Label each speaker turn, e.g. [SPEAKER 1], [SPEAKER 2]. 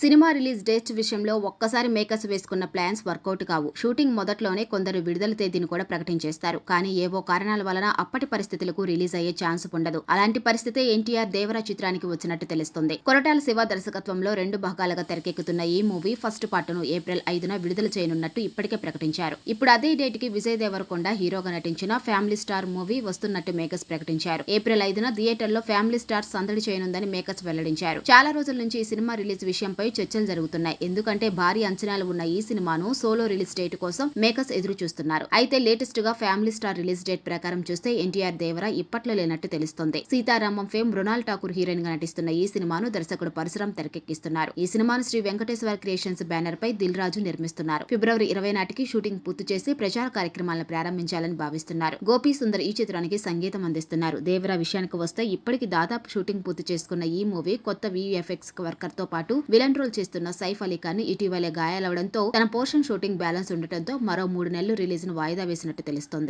[SPEAKER 1] Cinema release date విషయంలో ఒక్కసారి makers వేసుకున్న ప్లాన్స్ వర్కౌట్ కావు. షూటింగ్ మొదట్లోనే కొందరు విడుదల తేదీని కూడా ప్రకటించేస్తారు. కానీ ఏవో కారణాల వలన అప్పటి పరిస్థితులకు రిలీజ్ అయ్యే ఛాన్స్ ఉండదు. అలాంటి పరిస్థితే ఎన్టీఆర్ దేవరా చిత్రానికి వచ్చినట్టు తెలుస్తుంది. కొరటాల శివ దర్శకత్వంలో రెండు భాగాలుగా తెరకెక్కుతున్న ఈ మూవీ ఫస్ట్ పార్ట్ను ఏప్రిల్ ఐదున విడుదల చేయనున్నట్టు ఇప్పటికే ప్రకటించారు. ఇప్పుడు అదే డేట్కి విజయ్ దేవరకొండ హీరోగా నటించిన ఫ్యామిలీ స్టార్ మూవీ వస్తున్నట్టు మేకర్స్ ప్రకటించారు. ఏప్రిల్ ఐదున థియేటర్లో ఫ్యామిలీ స్టార్ సందడి చేయనుందని మేకర్స్ వెల్లడించారు. చాలా రోజుల నుంచి ఈ సినిమా రిలీజ్ విషయంపై చర్చలు జరుగుతున్నాయి. ఎందుకంటే భారీ అంచనాలు ఉన్న ఈ సినిమాను సోలో రిలీజ్ డేట్ కోసం మేకర్స్ ఎదురు చూస్తున్నారు. అయితే లేటెస్ట్గా ఫ్యామిలీ స్టార్ రిలీజ్ డేట్ ప్రకారం చూస్తే ఎన్టీఆర్ దేవర ఇప్పట్లో లేనట్టు తెలుస్తోంది. సీతారామం ఫేమ్ మృణాల్ ఠాకూర్ హీరోయిన్గా నటిస్తున్న ఈ సినిమాను దర్శకుడు పరశురాం తెరకెక్కిస్తున్నారు. ఈ సినిమాను శ్రీ వెంకటేశ్వర క్రియేషన్స్ బ్యానర్ పై దిల్ రాజు నిర్మిస్తున్నారు. ఫిబ్రవరి ఇరవై నాటికి షూటింగ్ పూర్తి చేసి ప్రచార కార్యక్రమాలను ప్రారంభించాలని భావిస్తున్నారు. గోపీ సుందర్ ఈ చిత్రానికి సంగీతం అందిస్తున్నారు. దేవర విషయానికి వస్తే ఇప్పటికి దాదాపు షూటింగ్ పూర్తి చేసుకున్న ఈ మూవీ కొత్త విఎఫ్ఎక్స్ వర్కర్తో పాటు విలన్ రోల్ చేస్తున్న సైఫ్ అలీ ఖాన్ ఇటీవలే గాయాలవడంతో తన పోర్షన్ షూటింగ్ బ్యాలెన్స్ ఉండటంతో మరో మూడు నెలలు రిలీజ్ను వాయిదా వేసినట్టు తెలుస్తోంది.